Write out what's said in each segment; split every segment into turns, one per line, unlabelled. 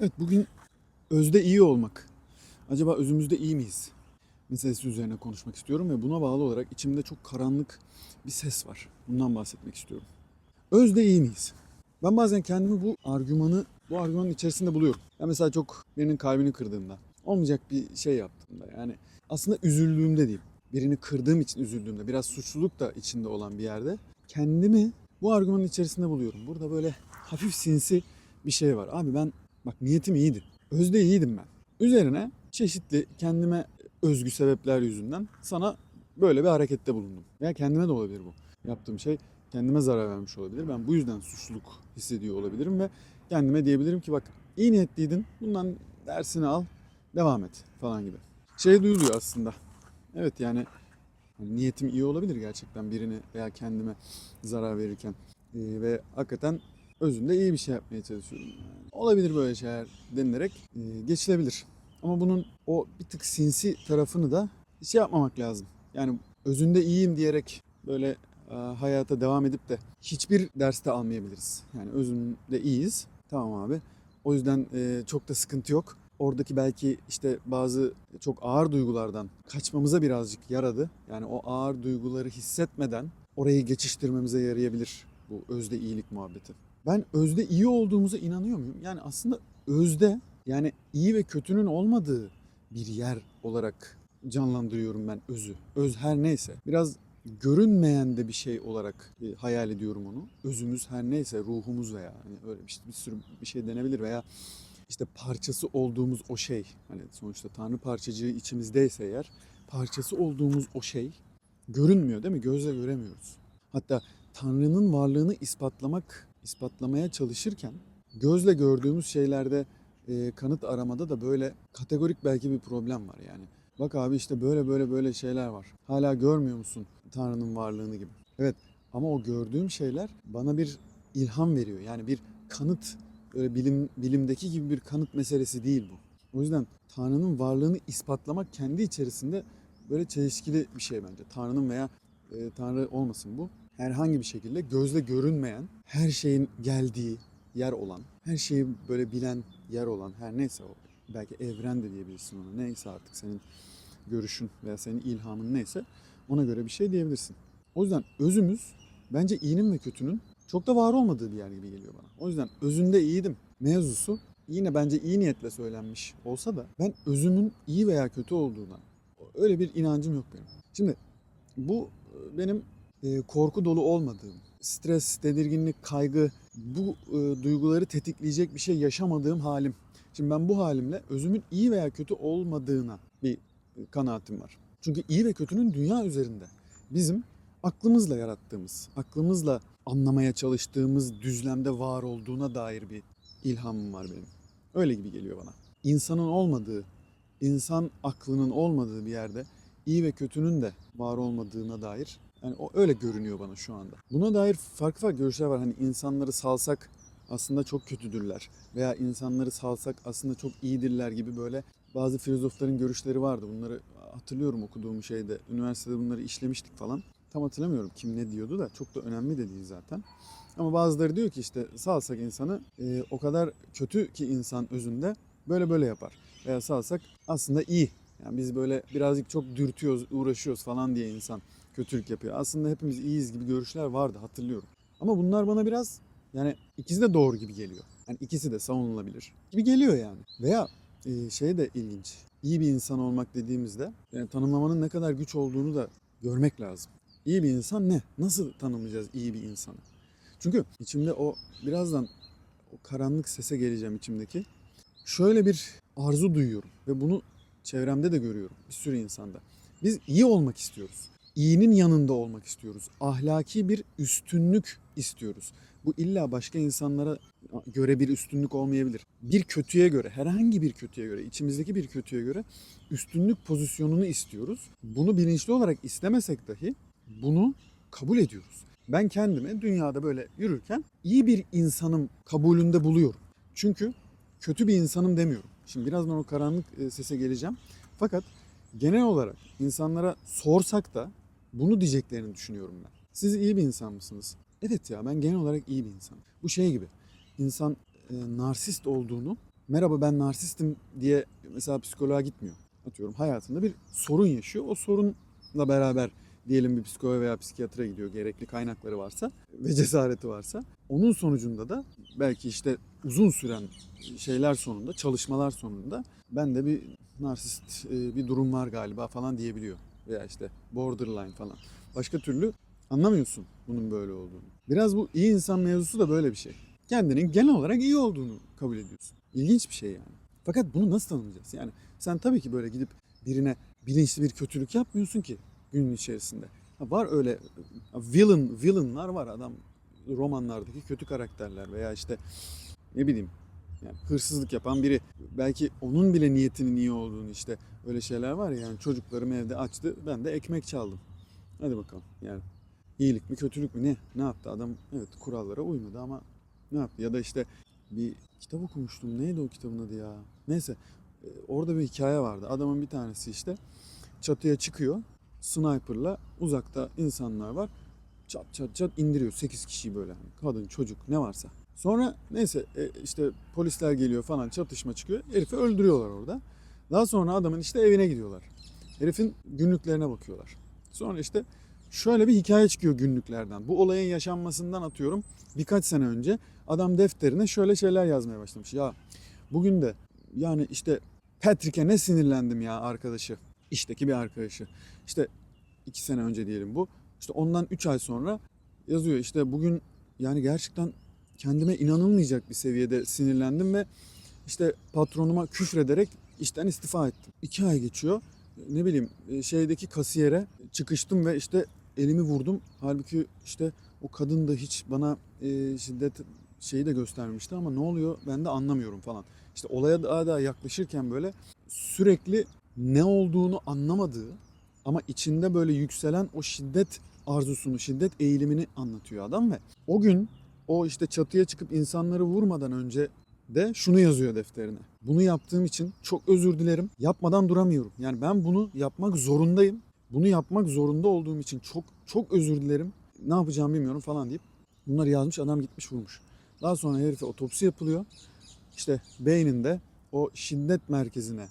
Evet bugün özde iyi olmak. Acaba özümüzde iyi miyiz? Meselesi üzerine konuşmak istiyorum ve buna bağlı olarak içimde çok karanlık bir ses var. Bundan bahsetmek istiyorum. Özde iyi miyiz? Ben bazen kendimi bu argümanı, bu argümanın içerisinde buluyorum. Ben mesela çok birinin kalbini kırdığımda, olmayacak bir şey yaptığımda yani aslında üzüldüğümde değil, birini kırdığım için üzüldüğümde, biraz suçluluk da içinde olan bir yerde kendimi bu argümanın içerisinde buluyorum. Burada böyle hafif sinsi bir şey var. Abi ben bak niyetim iyiydi. Özde iyiydim ben. Üzerine çeşitli kendime özgü sebepler yüzünden sana böyle bir harekette bulundum. Veya kendime de olabilir bu. Yaptığım şey kendime zarar vermiş olabilir. Ben bu yüzden suçluluk hissediyor olabilirim ve kendime diyebilirim ki bak iyi niyetliydin. Bundan dersini al, devam et falan gibi. Şey duyuluyor aslında. Evet yani hani niyetim iyi olabilir gerçekten birini veya kendime zarar verirken. Ee, ve hakikaten özünde iyi bir şey yapmaya çalışıyorum. Olabilir böyle şeyler denilerek e, geçilebilir. Ama bunun o bir tık sinsi tarafını da şey yapmamak lazım. Yani özünde iyiyim diyerek böyle e, hayata devam edip de hiçbir derste almayabiliriz. Yani özünde iyiyiz. Tamam abi. O yüzden e, çok da sıkıntı yok. Oradaki belki işte bazı çok ağır duygulardan kaçmamıza birazcık yaradı. Yani o ağır duyguları hissetmeden orayı geçiştirmemize yarayabilir bu özde iyilik muhabbeti. Ben özde iyi olduğumuza inanıyor muyum? Yani aslında özde yani iyi ve kötünün olmadığı bir yer olarak canlandırıyorum ben özü. Öz her neyse. Biraz görünmeyen de bir şey olarak e, hayal ediyorum onu. Özümüz her neyse, ruhumuz veya hani öyle bir, bir sürü bir şey denebilir veya işte parçası olduğumuz o şey. Hani sonuçta Tanrı parçacığı içimizdeyse eğer parçası olduğumuz o şey görünmüyor değil mi? Gözle göremiyoruz. Hatta Tanrı'nın varlığını ispatlamak, ispatlamaya çalışırken gözle gördüğümüz şeylerde e, kanıt aramada da böyle kategorik belki bir problem var yani. Bak abi işte böyle böyle böyle şeyler var. Hala görmüyor musun Tanrı'nın varlığını gibi. Evet ama o gördüğüm şeyler bana bir ilham veriyor. Yani bir kanıt, böyle bilim bilimdeki gibi bir kanıt meselesi değil bu. O yüzden Tanrı'nın varlığını ispatlamak kendi içerisinde böyle çelişkili bir şey bence. Tanrı'nın veya e, Tanrı olmasın bu. Herhangi bir şekilde gözle görünmeyen, her şeyin geldiği yer olan, her şeyi böyle bilen yer olan her neyse o. Belki evren de diyebilirsin ona. Neyse artık senin görüşün veya senin ilhamın neyse ona göre bir şey diyebilirsin. O yüzden özümüz bence iyinin ve kötünün çok da var olmadığı bir yer gibi geliyor bana. O yüzden özünde iyiydim mevzusu yine bence iyi niyetle söylenmiş olsa da ben özümün iyi veya kötü olduğuna öyle bir inancım yok benim. Şimdi bu e, benim korku dolu olmadığım, stres, tedirginlik, kaygı bu e, duyguları tetikleyecek bir şey yaşamadığım halim. Şimdi ben bu halimle özümün iyi veya kötü olmadığına bir e, kanaatim var. Çünkü iyi ve kötünün dünya üzerinde bizim aklımızla yarattığımız, aklımızla anlamaya çalıştığımız düzlemde var olduğuna dair bir ilhamım var benim. Öyle gibi geliyor bana. İnsanın olmadığı, insan aklının olmadığı bir yerde iyi ve kötünün de var olmadığına dair yani o öyle görünüyor bana şu anda. Buna dair farklı farklı görüşler var. Hani insanları salsak aslında çok kötüdürler veya insanları salsak aslında çok iyidirler gibi böyle bazı filozofların görüşleri vardı. Bunları hatırlıyorum okuduğum şeyde. Üniversitede bunları işlemiştik falan. Tam hatırlamıyorum kim ne diyordu da çok da önemli de değil zaten. Ama bazıları diyor ki işte salsak insanı e, o kadar kötü ki insan özünde böyle böyle yapar. Veya salsak aslında iyi. Yani biz böyle birazcık çok dürtüyoruz, uğraşıyoruz falan diye insan kötülük yapıyor. Aslında hepimiz iyiyiz gibi görüşler vardı hatırlıyorum. Ama bunlar bana biraz yani ikisi de doğru gibi geliyor. Yani ikisi de savunulabilir gibi geliyor yani. Veya e, şey de ilginç. İyi bir insan olmak dediğimizde yani tanımlamanın ne kadar güç olduğunu da görmek lazım. İyi bir insan ne? Nasıl tanımlayacağız iyi bir insanı? Çünkü içimde o birazdan o karanlık sese geleceğim içimdeki. Şöyle bir arzu duyuyorum ve bunu çevremde de görüyorum bir sürü insanda. Biz iyi olmak istiyoruz. İyinin yanında olmak istiyoruz. Ahlaki bir üstünlük istiyoruz. Bu illa başka insanlara göre bir üstünlük olmayabilir. Bir kötüye göre, herhangi bir kötüye göre, içimizdeki bir kötüye göre üstünlük pozisyonunu istiyoruz. Bunu bilinçli olarak istemesek dahi bunu kabul ediyoruz. Ben kendimi dünyada böyle yürürken iyi bir insanım kabulünde buluyorum. Çünkü kötü bir insanım demiyorum. Şimdi birazdan o karanlık e, sese geleceğim. Fakat genel olarak insanlara sorsak da bunu diyeceklerini düşünüyorum ben. Siz iyi bir insan mısınız? Evet ya ben genel olarak iyi bir insanım. Bu şey gibi. İnsan e, narsist olduğunu merhaba ben narsistim diye mesela psikoloğa gitmiyor. Atıyorum hayatında bir sorun yaşıyor. O sorunla beraber diyelim bir psikoloğa veya psikiyatra gidiyor gerekli kaynakları varsa ve cesareti varsa. Onun sonucunda da belki işte uzun süren şeyler sonunda, çalışmalar sonunda ben de bir narsist e, bir durum var galiba falan diyebiliyor. Veya işte borderline falan. Başka türlü anlamıyorsun bunun böyle olduğunu. Biraz bu iyi insan mevzusu da böyle bir şey. Kendinin genel olarak iyi olduğunu kabul ediyorsun. İlginç bir şey yani. Fakat bunu nasıl tanımlayacağız? Yani sen tabii ki böyle gidip birine bilinçli bir kötülük yapmıyorsun ki günün içerisinde. Ha, var öyle villain, villainlar var adam romanlardaki kötü karakterler veya işte ne bileyim yani hırsızlık yapan biri. Belki onun bile niyetinin iyi olduğunu işte öyle şeyler var ya yani çocuklarım evde açtı ben de ekmek çaldım. Hadi bakalım yani iyilik mi kötülük mü ne ne yaptı adam? Evet kurallara uymadı ama ne yaptı? Ya da işte bir kitap okumuştum neydi o kitabın adı ya? Neyse e, orada bir hikaye vardı. Adamın bir tanesi işte çatıya çıkıyor sniperla uzakta insanlar var. Çat çat çat indiriyor 8 kişiyi böyle. Hani kadın çocuk ne varsa. Sonra neyse e, işte polisler geliyor falan çatışma çıkıyor. Herifi öldürüyorlar orada. Daha sonra adamın işte evine gidiyorlar. Herifin günlüklerine bakıyorlar. Sonra işte şöyle bir hikaye çıkıyor günlüklerden. Bu olayın yaşanmasından atıyorum birkaç sene önce adam defterine şöyle şeyler yazmaya başlamış. Ya bugün de yani işte Patrick'e ne sinirlendim ya arkadaşı. İşteki bir arkadaşı. İşte iki sene önce diyelim bu. İşte ondan 3 ay sonra yazıyor işte bugün yani gerçekten kendime inanılmayacak bir seviyede sinirlendim ve işte patronuma küfrederek işten istifa ettim. 2 ay geçiyor. Ne bileyim e, şeydeki kasiyere çıkıştım ve işte elimi vurdum. Halbuki işte o kadın da hiç bana e, şiddet şeyi de göstermişti ama ne oluyor ben de anlamıyorum falan. İşte olaya daha da yaklaşırken böyle sürekli ne olduğunu anlamadığı ama içinde böyle yükselen o şiddet arzusunu, şiddet eğilimini anlatıyor adam ve o gün o işte çatıya çıkıp insanları vurmadan önce de şunu yazıyor defterine. Bunu yaptığım için çok özür dilerim. Yapmadan duramıyorum. Yani ben bunu yapmak zorundayım. Bunu yapmak zorunda olduğum için çok çok özür dilerim. Ne yapacağımı bilmiyorum falan deyip bunları yazmış adam gitmiş vurmuş. Daha sonra herife otopsi yapılıyor. İşte beyninde o şiddet merkezine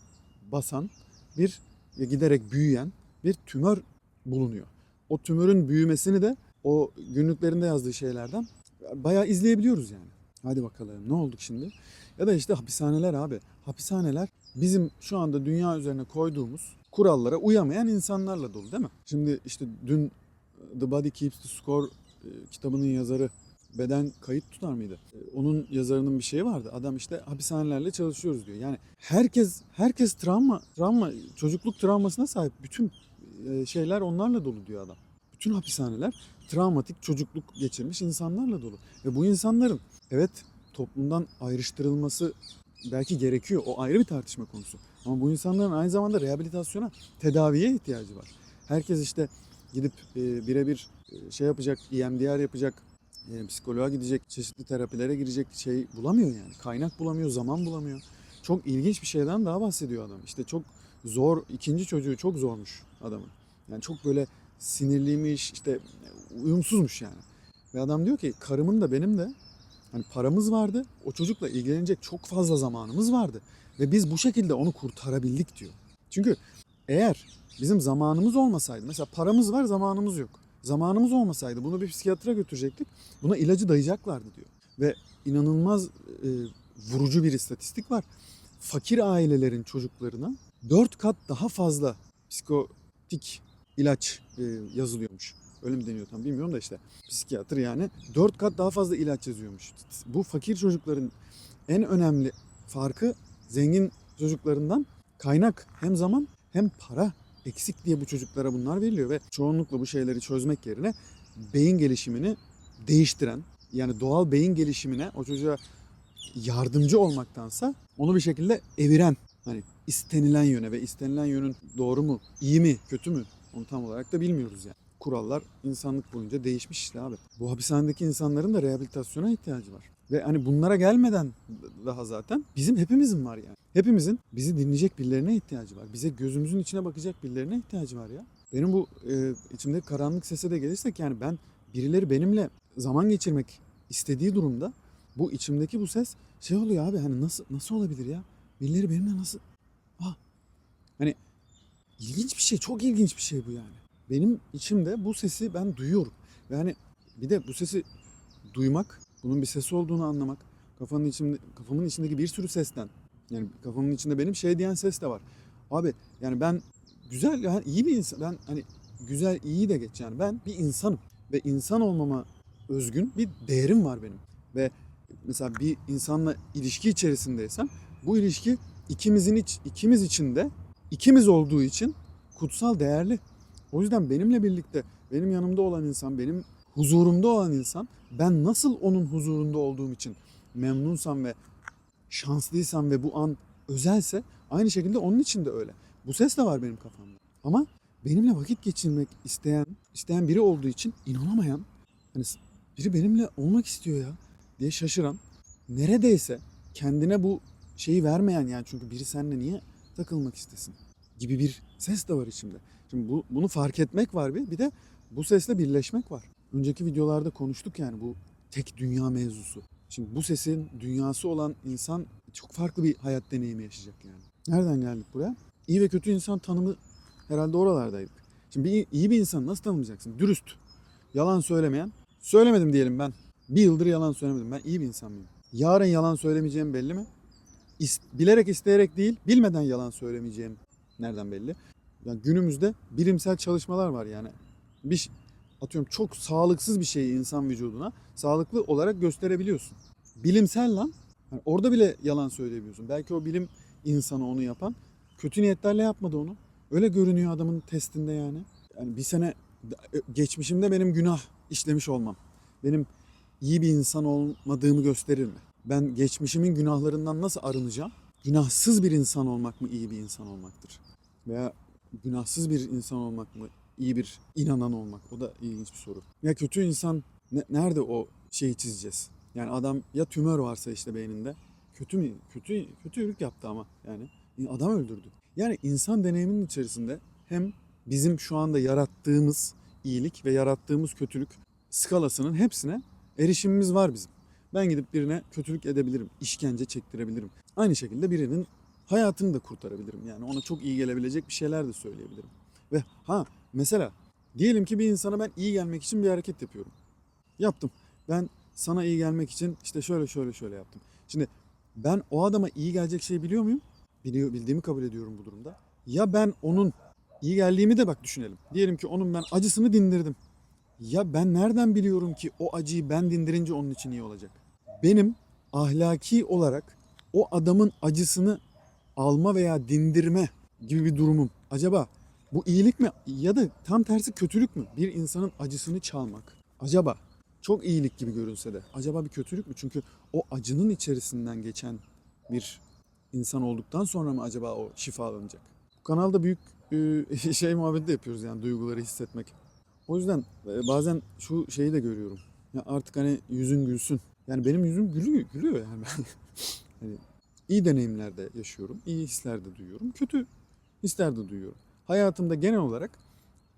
basan bir giderek büyüyen bir tümör bulunuyor. O tümörün büyümesini de o günlüklerinde yazdığı şeylerden bayağı izleyebiliyoruz yani. Hadi bakalım ne olduk şimdi? Ya da işte hapishaneler abi. Hapishaneler bizim şu anda dünya üzerine koyduğumuz kurallara uyamayan insanlarla dolu değil mi? Şimdi işte dün The Body Keeps the Score e, kitabının yazarı beden kayıt tutar mıydı? E, Onun yazarının bir şeyi vardı. Adam işte hapishanelerle çalışıyoruz diyor. Yani herkes herkes travma travma çocukluk travmasına sahip. Bütün şeyler onlarla dolu diyor adam. Bütün hapishaneler travmatik çocukluk geçirmiş insanlarla dolu. Ve bu insanların evet toplumdan ayrıştırılması belki gerekiyor. O ayrı bir tartışma konusu. Ama bu insanların aynı zamanda rehabilitasyona, tedaviye ihtiyacı var. Herkes işte gidip e, birebir e, şey yapacak, EMDR yapacak, e, psikoloğa gidecek, çeşitli terapilere girecek şey bulamıyor yani. Kaynak bulamıyor, zaman bulamıyor. Çok ilginç bir şeyden daha bahsediyor adam. İşte çok zor, ikinci çocuğu çok zormuş adamın. Yani çok böyle sinirliymiş, işte uyumsuzmuş yani. Ve adam diyor ki karımın da benim de hani paramız vardı. O çocukla ilgilenecek çok fazla zamanımız vardı. Ve biz bu şekilde onu kurtarabildik diyor. Çünkü eğer bizim zamanımız olmasaydı, mesela paramız var zamanımız yok. Zamanımız olmasaydı bunu bir psikiyatra götürecektik. Buna ilacı dayayacaklardı diyor. Ve inanılmaz e, vurucu bir istatistik var. Fakir ailelerin çocuklarına 4 kat daha fazla psikotik ilaç e, yazılıyormuş. Öyle mi deniyor tam bilmiyorum da işte. Psikiyatr yani 4 kat daha fazla ilaç yazıyormuş. Bu fakir çocukların en önemli farkı zengin çocuklarından kaynak hem zaman hem para eksik diye bu çocuklara bunlar veriliyor ve çoğunlukla bu şeyleri çözmek yerine beyin gelişimini değiştiren yani doğal beyin gelişimine o çocuğa yardımcı olmaktansa onu bir şekilde eviren hani istenilen yöne ve istenilen yönün doğru mu, iyi mi, kötü mü onu tam olarak da bilmiyoruz yani. Kurallar insanlık boyunca değişmiş işte abi. Bu hapishanedeki insanların da rehabilitasyona ihtiyacı var. Ve hani bunlara gelmeden daha zaten bizim hepimizin var yani. Hepimizin bizi dinleyecek birilerine ihtiyacı var. Bize gözümüzün içine bakacak birilerine ihtiyacı var ya. Benim bu e, içimde karanlık sese de gelirsek yani ben birileri benimle zaman geçirmek istediği durumda bu içimdeki bu ses şey oluyor abi hani nasıl nasıl olabilir ya? Birileri benimle nasıl ah hani ilginç bir şey çok ilginç bir şey bu yani. Benim içimde bu sesi ben duyuyorum. Ve hani bir de bu sesi duymak, bunun bir sesi olduğunu anlamak, kafanın içinde kafamın içindeki bir sürü sesten yani kafamın içinde benim şey diyen ses de var. Abi yani ben güzel yani iyi bir insan ben hani güzel iyi de geç yani ben bir insanım ve insan olmama özgün bir değerim var benim. Ve mesela bir insanla ilişki içerisindeysem bu ilişki ikimizin iç, ikimiz için de ikimiz olduğu için kutsal değerli. O yüzden benimle birlikte benim yanımda olan insan, benim huzurumda olan insan ben nasıl onun huzurunda olduğum için memnunsam ve şanslıysam ve bu an özelse aynı şekilde onun için de öyle. Bu ses de var benim kafamda. Ama benimle vakit geçirmek isteyen, isteyen biri olduğu için inanamayan, hani biri benimle olmak istiyor ya diye şaşıran, neredeyse kendine bu şeyi vermeyen yani çünkü biri seninle niye takılmak istesin gibi bir ses de var içimde. Şimdi bu, bunu fark etmek var bir, bir de bu sesle birleşmek var. Önceki videolarda konuştuk yani bu tek dünya mevzusu. Şimdi bu sesin dünyası olan insan çok farklı bir hayat deneyimi yaşayacak yani. Nereden geldik buraya? İyi ve kötü insan tanımı herhalde oralardaydık. Şimdi bir, iyi bir insan nasıl tanımlayacaksın? Dürüst, yalan söylemeyen. Söylemedim diyelim ben. Bir yıldır yalan söylemedim. Ben iyi bir insan mıyım? Yarın yalan söylemeyeceğim belli mi? Bilerek isteyerek değil, bilmeden yalan söylemeyeceğim nereden belli? Yani günümüzde bilimsel çalışmalar var yani. Bir atıyorum çok sağlıksız bir şeyi insan vücuduna sağlıklı olarak gösterebiliyorsun. Bilimsel lan. Yani orada bile yalan söyleyebiliyorsun. Belki o bilim insanı onu yapan kötü niyetlerle yapmadı onu. Öyle görünüyor adamın testinde yani. Yani bir sene geçmişimde benim günah işlemiş olmam. Benim iyi bir insan olmadığımı gösterir mi? Ben geçmişimin günahlarından nasıl arınacağım? Günahsız bir insan olmak mı iyi bir insan olmaktır? Veya günahsız bir insan olmak mı iyi bir inanan olmak? O da ilginç bir soru. Ya kötü insan ne- nerede o şeyi çizeceğiz? Yani adam ya tümör varsa işte beyninde kötü mü kötü kötülük yaptı ama yani adam öldürdü. Yani insan deneyiminin içerisinde hem bizim şu anda yarattığımız iyilik ve yarattığımız kötülük skalasının hepsine erişimimiz var bizim. Ben gidip birine kötülük edebilirim, işkence çektirebilirim. Aynı şekilde birinin hayatını da kurtarabilirim. Yani ona çok iyi gelebilecek bir şeyler de söyleyebilirim. Ve ha mesela diyelim ki bir insana ben iyi gelmek için bir hareket yapıyorum. Yaptım. Ben sana iyi gelmek için işte şöyle şöyle şöyle yaptım. Şimdi ben o adama iyi gelecek şeyi biliyor muyum? Biliyor, bildiğimi kabul ediyorum bu durumda. Ya ben onun iyi geldiğimi de bak düşünelim. Diyelim ki onun ben acısını dindirdim. Ya ben nereden biliyorum ki o acıyı ben dindirince onun için iyi olacak? Benim ahlaki olarak o adamın acısını alma veya dindirme gibi bir durumum. Acaba bu iyilik mi ya da tam tersi kötülük mü? Bir insanın acısını çalmak. Acaba çok iyilik gibi görünse de acaba bir kötülük mü? Çünkü o acının içerisinden geçen bir insan olduktan sonra mı acaba o şifalanacak? Bu kanalda büyük e, şey muhabbeti de yapıyoruz yani duyguları hissetmek. O yüzden e, bazen şu şeyi de görüyorum. Ya artık hani yüzün gülsün. Yani benim yüzüm gülüyor, gülüyor yani ben. hani iyi deneyimlerde yaşıyorum, iyi hisler de duyuyorum, kötü hisler de duyuyorum. Hayatımda genel olarak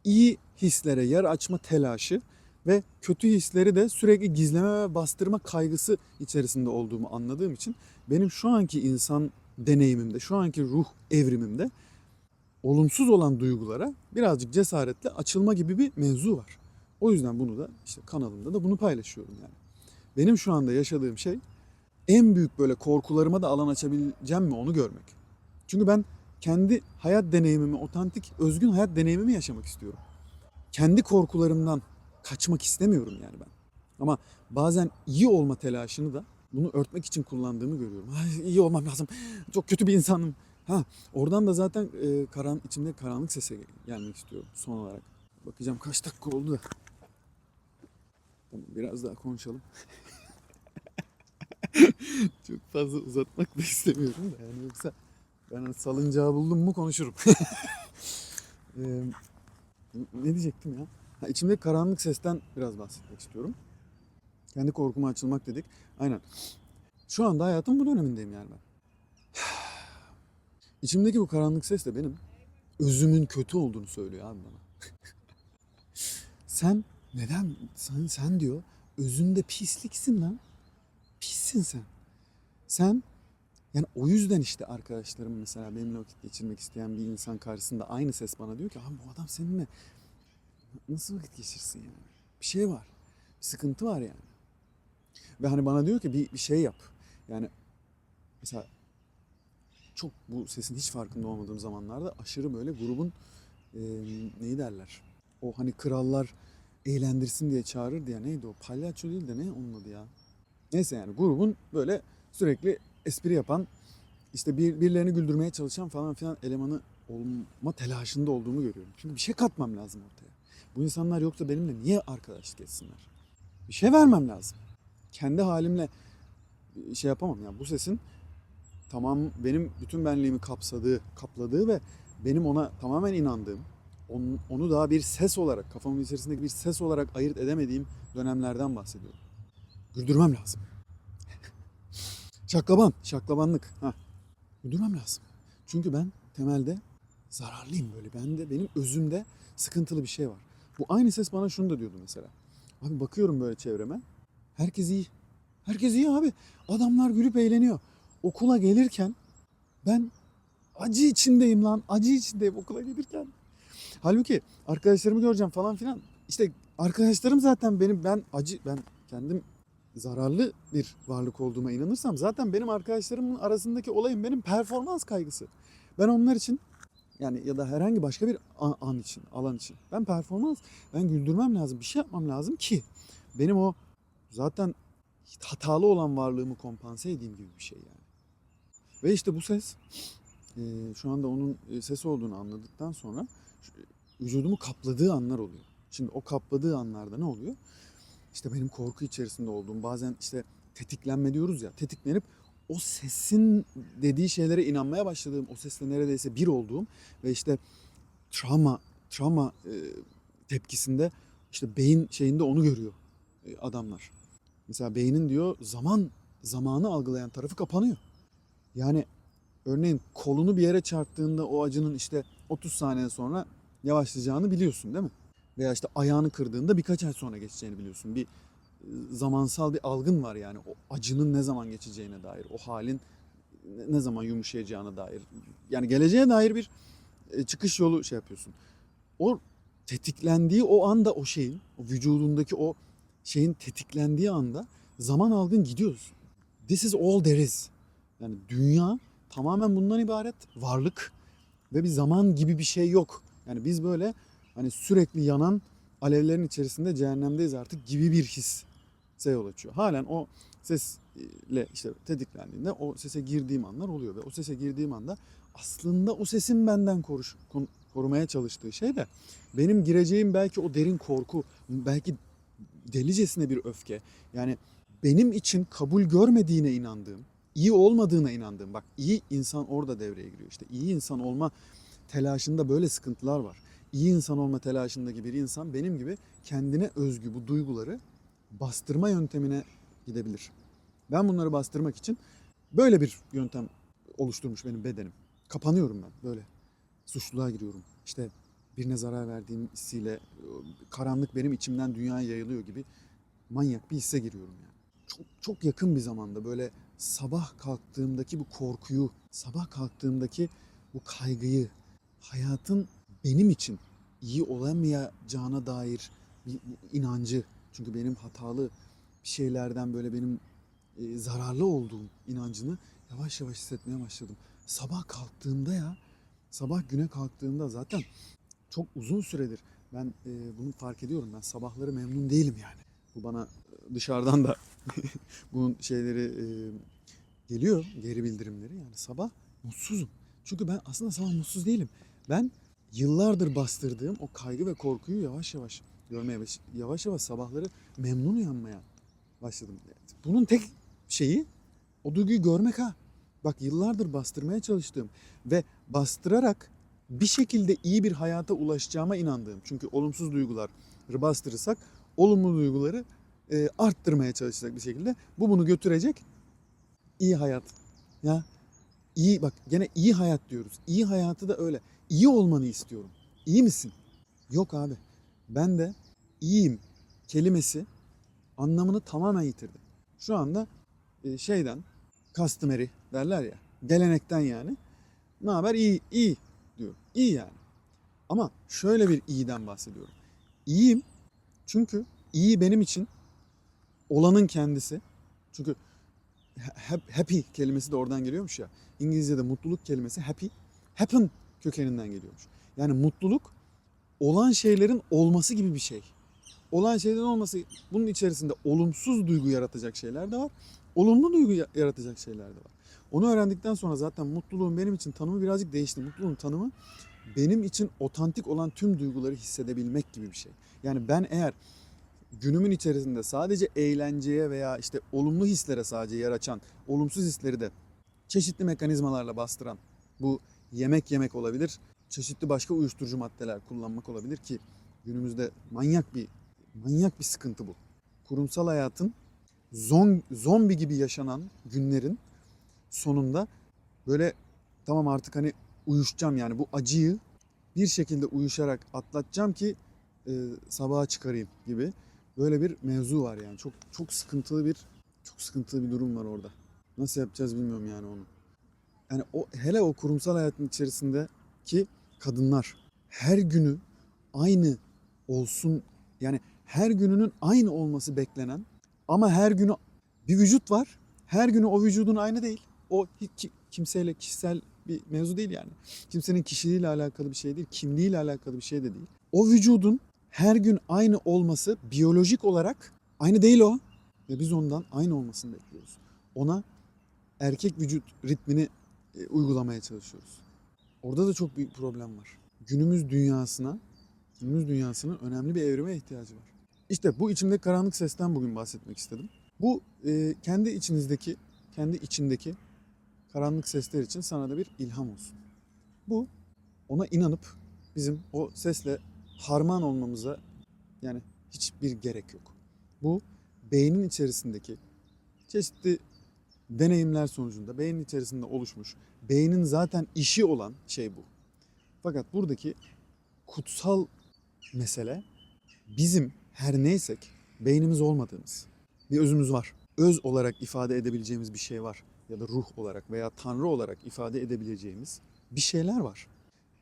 iyi hislere yer açma telaşı ve kötü hisleri de sürekli gizleme ve bastırma kaygısı içerisinde olduğumu anladığım için benim şu anki insan deneyimimde, şu anki ruh evrimimde olumsuz olan duygulara birazcık cesaretle açılma gibi bir mevzu var. O yüzden bunu da işte kanalımda da bunu paylaşıyorum yani. Benim şu anda yaşadığım şey en büyük böyle korkularıma da alan açabileceğim mi onu görmek. Çünkü ben kendi hayat deneyimimi, otantik, özgün hayat deneyimimi yaşamak istiyorum. Kendi korkularımdan kaçmak istemiyorum yani ben. Ama bazen iyi olma telaşını da bunu örtmek için kullandığımı görüyorum. Ay, iyi olmam lazım. Çok kötü bir insanım. Ha, oradan da zaten e, karan içimde karanlık sese gelmek istiyorum son olarak. Bakacağım kaç dakika oldu da. Tamam, biraz daha konuşalım. Çok fazla uzatmak da istemiyorum da yani yoksa ben hani salıncağı buldum mu konuşurum. Ee, ne diyecektim ya? Ha, içimde karanlık sesten biraz bahsetmek istiyorum. Kendi korkuma açılmak dedik. Aynen. Şu anda hayatım bu dönemindeyim yani ben. İçimdeki bu karanlık ses de benim özümün kötü olduğunu söylüyor abi bana. sen neden sen, sen diyor özünde pisliksin lan. Pissin sen. Sen yani o yüzden işte arkadaşlarım mesela benimle vakit geçirmek isteyen bir insan karşısında aynı ses bana diyor ki abi bu adam seninle nasıl vakit geçirsin yani? Bir şey var. Bir sıkıntı var yani. Ve hani bana diyor ki bir, bir şey yap. Yani mesela çok bu sesin hiç farkında olmadığım zamanlarda aşırı böyle grubun e, neyi derler? O hani krallar eğlendirsin diye çağırırdı ya neydi o? Palyaço değil de ne onun adı ya? Neyse yani grubun böyle sürekli espri yapan işte bir, birilerini güldürmeye çalışan falan filan elemanı olma telaşında olduğumu görüyorum. Çünkü bir şey katmam lazım ortaya. Bu insanlar yoksa benimle niye arkadaşlık etsinler? Bir şey vermem lazım. Kendi halimle şey yapamam ya. Bu sesin tamam benim bütün benliğimi kapsadığı, kapladığı ve benim ona tamamen inandığım, onu, onu daha bir ses olarak, kafamın içerisindeki bir ses olarak ayırt edemediğim dönemlerden bahsediyorum. Güldürmem lazım. Şaklaban, şaklabanlık. Ha. Güldürmem lazım. Çünkü ben temelde zararlıyım böyle. Bende, benim özümde sıkıntılı bir şey var. Bu aynı ses bana şunu da diyordu mesela. Abi bakıyorum böyle çevreme. Herkes iyi. Herkes iyi abi. Adamlar gülüp eğleniyor. Okula gelirken ben acı içindeyim lan. Acı içindeyim okula gelirken. Halbuki arkadaşlarımı göreceğim falan filan. İşte arkadaşlarım zaten benim ben acı ben kendim zararlı bir varlık olduğuma inanırsam zaten benim arkadaşlarımın arasındaki olayım benim performans kaygısı. Ben onlar için yani ya da herhangi başka bir an, için, alan için. Ben performans, ben güldürmem lazım, bir şey yapmam lazım ki benim o zaten hatalı olan varlığımı kompanse edeyim gibi bir şey yani. Ve işte bu ses e, şu anda onun e, sesi olduğunu anladıktan sonra şu- vücudumu kapladığı anlar oluyor. Şimdi o kapladığı anlarda ne oluyor? İşte benim korku içerisinde olduğum bazen işte tetiklenme diyoruz ya tetiklenip o sesin dediği şeylere inanmaya başladığım, o sesle neredeyse bir olduğum ve işte travma travma e, tepkisinde işte beyin şeyinde onu görüyor e, adamlar. Mesela beynin diyor zaman zamanı algılayan tarafı kapanıyor. Yani örneğin kolunu bir yere çarptığında o acının işte 30 saniye sonra yavaşlayacağını biliyorsun değil mi? Veya işte ayağını kırdığında birkaç ay sonra geçeceğini biliyorsun. Bir e, zamansal bir algın var yani o acının ne zaman geçeceğine dair, o halin ne- zaman yumuşayacağına dair. Yani geleceğe dair bir e, çıkış yolu şey yapıyorsun. O tetiklendiği o anda o şeyin, o vücudundaki o şeyin tetiklendiği anda zaman algın gidiyorsun. This is all there is. Yani dünya tamamen bundan ibaret. Varlık ve bir zaman gibi bir şey yok. Yani biz böyle hani sürekli yanan alevlerin içerisinde cehennemdeyiz artık gibi bir his yol açıyor. Halen o sesle işte tetiklendiğinde o sese girdiğim anlar oluyor ve o sese girdiğim anda aslında o sesin benden koruş, korumaya çalıştığı şey de benim gireceğim belki o derin korku, belki delicesine bir öfke. Yani benim için kabul görmediğine inandığım, iyi olmadığına inandığım. Bak iyi insan orada devreye giriyor. İşte iyi insan olma telaşında böyle sıkıntılar var. İyi insan olma telaşındaki bir insan benim gibi kendine özgü bu duyguları bastırma yöntemine gidebilir. Ben bunları bastırmak için böyle bir yöntem oluşturmuş benim bedenim. Kapanıyorum ben böyle. Suçluluğa giriyorum. İşte birine zarar verdiğim hissiyle karanlık benim içimden dünyaya yayılıyor gibi manyak bir hisse giriyorum yani. Çok, çok yakın bir zamanda böyle sabah kalktığımdaki bu korkuyu, sabah kalktığımdaki bu kaygıyı, hayatın benim için iyi olamayacağına dair bir inancı. Çünkü benim hatalı bir şeylerden böyle benim e, zararlı olduğum inancını yavaş yavaş hissetmeye başladım. Sabah kalktığımda ya, sabah güne kalktığımda zaten çok uzun süredir ben e, bunu fark ediyorum. Ben sabahları memnun değilim yani. Bu bana dışarıdan da bunun şeyleri e, geliyor, geri bildirimleri. Yani sabah mutsuzum. Çünkü ben aslında sabah mutsuz değilim. Ben yıllardır bastırdığım o kaygı ve korkuyu yavaş yavaş görmeye baş- yavaş yavaş sabahları memnun uyanmaya başladım. Bunun tek şeyi o duyguyu görmek ha. Bak yıllardır bastırmaya çalıştığım ve bastırarak bir şekilde iyi bir hayata ulaşacağıma inandığım. Çünkü olumsuz duyguları bastırırsak olumlu duyguları e, arttırmaya çalışacak bir şekilde. Bu bunu götürecek iyi hayat. Ya iyi bak gene iyi hayat diyoruz. İyi hayatı da öyle. İyi olmanı istiyorum. İyi misin? Yok abi. Ben de iyiyim kelimesi anlamını tamamen yitirdi. Şu anda e, şeyden customary derler ya gelenekten yani ne haber iyi iyi diyor. İyi yani. Ama şöyle bir iyiden bahsediyorum. İyiyim çünkü iyi benim için olanın kendisi. Çünkü ha- happy kelimesi de oradan geliyormuş ya. İngilizce'de mutluluk kelimesi happy, happen kökeninden geliyormuş. Yani mutluluk olan şeylerin olması gibi bir şey. Olan şeylerin olması bunun içerisinde olumsuz duygu yaratacak şeyler de var. Olumlu duygu ya- yaratacak şeyler de var. Onu öğrendikten sonra zaten mutluluğun benim için tanımı birazcık değişti. Mutluluğun tanımı benim için otantik olan tüm duyguları hissedebilmek gibi bir şey. Yani ben eğer günümün içerisinde sadece eğlenceye veya işte olumlu hislere sadece yer açan, olumsuz hisleri de çeşitli mekanizmalarla bastıran bu yemek yemek olabilir, çeşitli başka uyuşturucu maddeler kullanmak olabilir ki günümüzde manyak bir manyak bir sıkıntı bu. Kurumsal hayatın zombi gibi yaşanan günlerin sonunda böyle tamam artık hani uyuşacağım yani bu acıyı bir şekilde uyuşarak atlatacağım ki e, sabaha çıkarayım gibi böyle bir mevzu var yani çok çok sıkıntılı bir çok sıkıntılı bir durum var orada. Nasıl yapacağız bilmiyorum yani onu. Yani o hele o kurumsal hayatın içerisindeki kadınlar her günü aynı olsun yani her gününün aynı olması beklenen ama her günü bir vücut var. Her günü o vücudun aynı değil. O hiç ki- kimseyle kişisel bir mevzu değil yani. Kimsenin kişiliğiyle alakalı bir şey değil, kimliğiyle alakalı bir şey de değil. O vücudun her gün aynı olması biyolojik olarak aynı değil o. Ve biz ondan aynı olmasını bekliyoruz. Ona erkek vücut ritmini e, uygulamaya çalışıyoruz. Orada da çok büyük problem var. Günümüz dünyasına, günümüz dünyasının önemli bir evrime ihtiyacı var. İşte bu içimde karanlık sesten bugün bahsetmek istedim. Bu e, kendi içinizdeki, kendi içindeki karanlık sesler için sana da bir ilham olsun. Bu ona inanıp bizim o sesle harman olmamıza yani hiçbir gerek yok. Bu beynin içerisindeki çeşitli deneyimler sonucunda beynin içerisinde oluşmuş, beynin zaten işi olan şey bu. Fakat buradaki kutsal mesele bizim her neysek beynimiz olmadığımız bir özümüz var. Öz olarak ifade edebileceğimiz bir şey var ya da ruh olarak veya tanrı olarak ifade edebileceğimiz bir şeyler var.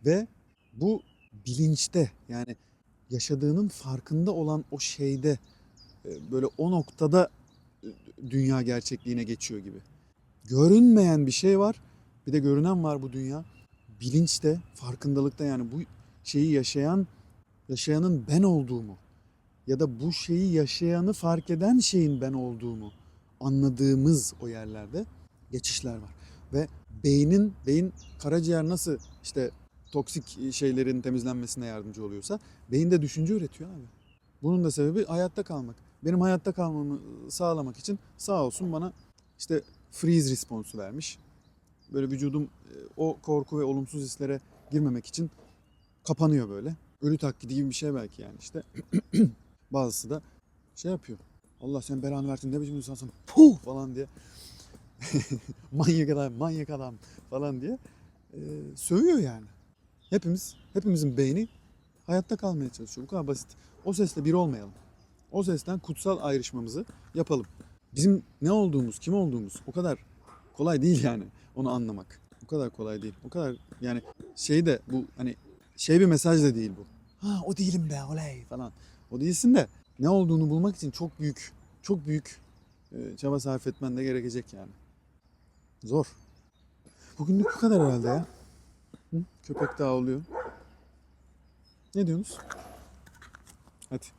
Ve bu bilinçte yani yaşadığının farkında olan o şeyde e, böyle o noktada e, dünya gerçekliğine geçiyor gibi. Görünmeyen bir şey var. Bir de görünen var bu dünya. Bilinçte, farkındalıkta yani bu şeyi yaşayan yaşayanın ben olduğumu ya da bu şeyi yaşayanı fark eden şeyin ben olduğumu anladığımız o yerlerde geçişler var. Ve beynin, beyin karaciğer nasıl işte toksik şeylerin temizlenmesine yardımcı oluyorsa beyin de düşünce üretiyor abi. Bunun da sebebi hayatta kalmak. Benim hayatta kalmamı sağlamak için sağ olsun bana işte freeze responsu vermiş. Böyle vücudum e, o korku ve olumsuz hislere girmemek için kapanıyor böyle. Ölü taklidi gibi bir şey belki yani işte. Bazısı da şey yapıyor. Allah sen belanı versin ne biçim insansın puh falan diye. manyak adam manyak adam falan diye e, sövüyor yani. Hepimiz hepimizin beyni hayatta kalmaya çalışıyor. Bu kadar basit. O sesle bir olmayalım. O sesten kutsal ayrışmamızı yapalım. Bizim ne olduğumuz, kim olduğumuz o kadar kolay değil yani onu anlamak. O kadar kolay değil. O kadar yani şey de bu hani şey bir mesaj da değil bu. Ha o değilim be oley falan. O değilsin de ne olduğunu bulmak için çok büyük, çok büyük e, çaba sarf etmen de gerekecek yani. Zor. Bugünlük bu kadar herhalde ya. Hı? Köpek daha oluyor. Ne diyorsunuz? Hadi.